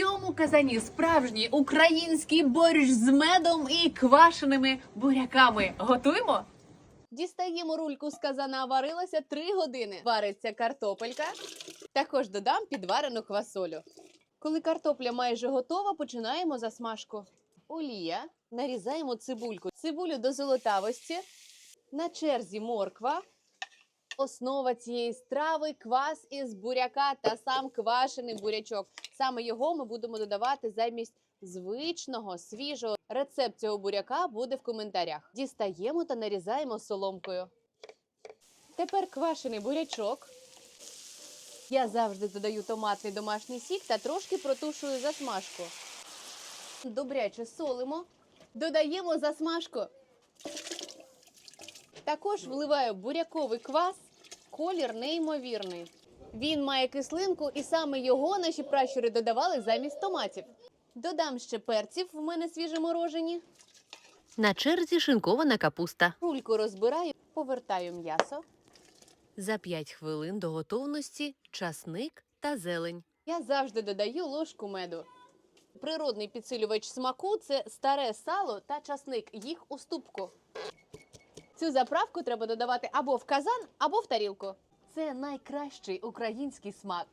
цьому казані справжній український борщ з медом і квашеними буряками. Готуємо? Дістаємо рульку з казана, варилася 3 години. Вариться картопелька. Також додам підварену квасолю. Коли картопля майже готова, починаємо засмажку. Олія. Нарізаємо цибульку. Цибулю до золотавості. На черзі морква. Основа цієї страви квас із буряка та сам квашений бурячок. Саме його ми будемо додавати замість звичного свіжого. Рецепт цього буряка буде в коментарях. Дістаємо та нарізаємо соломкою. Тепер квашений бурячок. Я завжди додаю томатний домашній сік та трошки протушую засмажку. Добряче солимо. Додаємо засмажку. Також вливаю буряковий квас. Колір неймовірний. Він має кислинку, і саме його наші пращури додавали замість томатів. Додам ще перців, в мене свіжеморожені. На черзі шинкована капуста. Рульку розбираю, повертаю м'ясо. За 5 хвилин до готовності часник та зелень. Я завжди додаю ложку меду. Природний підсилювач смаку це старе сало та часник, їх у ступку. Цю заправку треба додавати або в казан, або в тарілку. Це найкращий український смак.